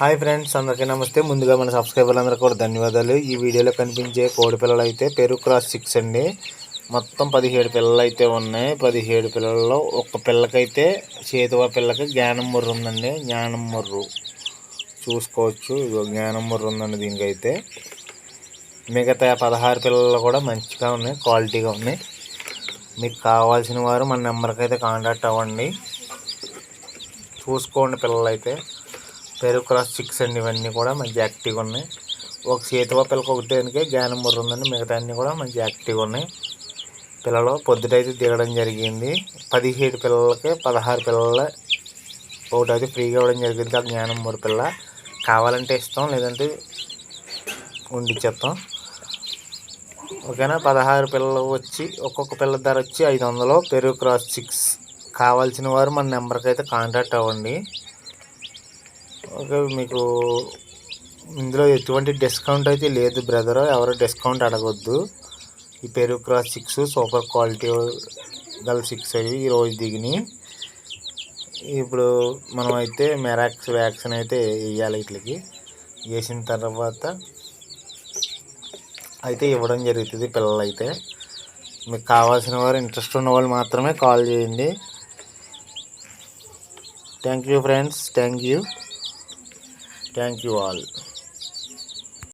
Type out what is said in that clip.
Hi friends అందరికీ నమస్తే. ముందుగా మన సబ్స్క్రైబర్లందరూ కూడా ధన్యవాదాలు. ఈ వీడియోలో కనిపించే కోడి పిల్లలు అయితే పెరు క్రాస్ సిక్స్ అండి. మొత్తం పదిహేడు పిల్లలు అయితే ఉన్నాయి. పదిహేడు పిల్లల్లో ఒక పిల్లకైతే చేతువ పిల్లకి జ్ఞానం ముర్రు ఉందండి. జ్ఞానం ముర్రు. చూసుకోవచ్చు. ఇదిగో జ్ఞానం ముర్రు ఉందండి దీనికైతే. మిగతా పదహారు పిల్లలు కూడా మంచిగా ఉన్నాయి. క్వాలిటీగా ఉన్నాయి. మీకు కావాల్సిన వారు మన నెంబర్కి అయితే కాంటాక్ట్ అవ్వండి. చూసుకోండి పిల్లలు అయితే పెరుగు క్రాస్ చిక్స్ అండి ఇవన్నీ కూడా మంచి యాక్టివ్గా ఉన్నాయి. ఒక చేతివ పిల్లకి ఒకటానికే జ్ఞానం ముర్రు ఉందండి మిగతా అన్నీ కూడా మంచి యాక్టివ్గా ఉన్నాయి. పిల్లలు పొద్దుటైతే దిగడం జరిగింది. పదిహేడు పిల్లలకి పదహారు పిల్లల ఒకటి అయితే ఫ్రీగా ఇవ్వడం జరిగింది ఆ జ్ఞానం ముర్రు పిల్ల. కావాలంటే ఇస్తాం లేదంటే ఉండిచ్చేస్తాం ఓకేనా? పదహారు పిల్లలు వచ్చి ఒక్కొక్క పిల్ల ధర వచ్చి ఐదు వందలు. పెరుగు క్రాస్ సిక్స్ కావాల్సిన వారు మన నెంబర్కి అయితే కాంటాక్ట్ అవ్వండి. ఓకే మీకు ఇందులో ఎటువంటి డిస్కౌంట్ అయితే లేదు బ్రదర్ ఎవరు డిస్కౌంట్ అడగొద్దు. ఈ పెరుగు క్రాస్ సిక్స్ సూపర్ క్వాలిటీ గల సిక్స్ అవి ఈరోజు దిగినాయి ఇప్పుడు మనం అయితే మెరాక్స్ వ్యాక్సిన్ అయితే వేయాలి వీటికి వేసిన తర్వాత అయితే ఇవ్వడం జరుగుతుంది పిల్లలైతే. మీకు కావాల్సిన వారు ఇంట్రెస్ట్ ఉన్న వాళ్ళు మాత్రమే కాల్ చేయండి. Thank you friends thank you thank you all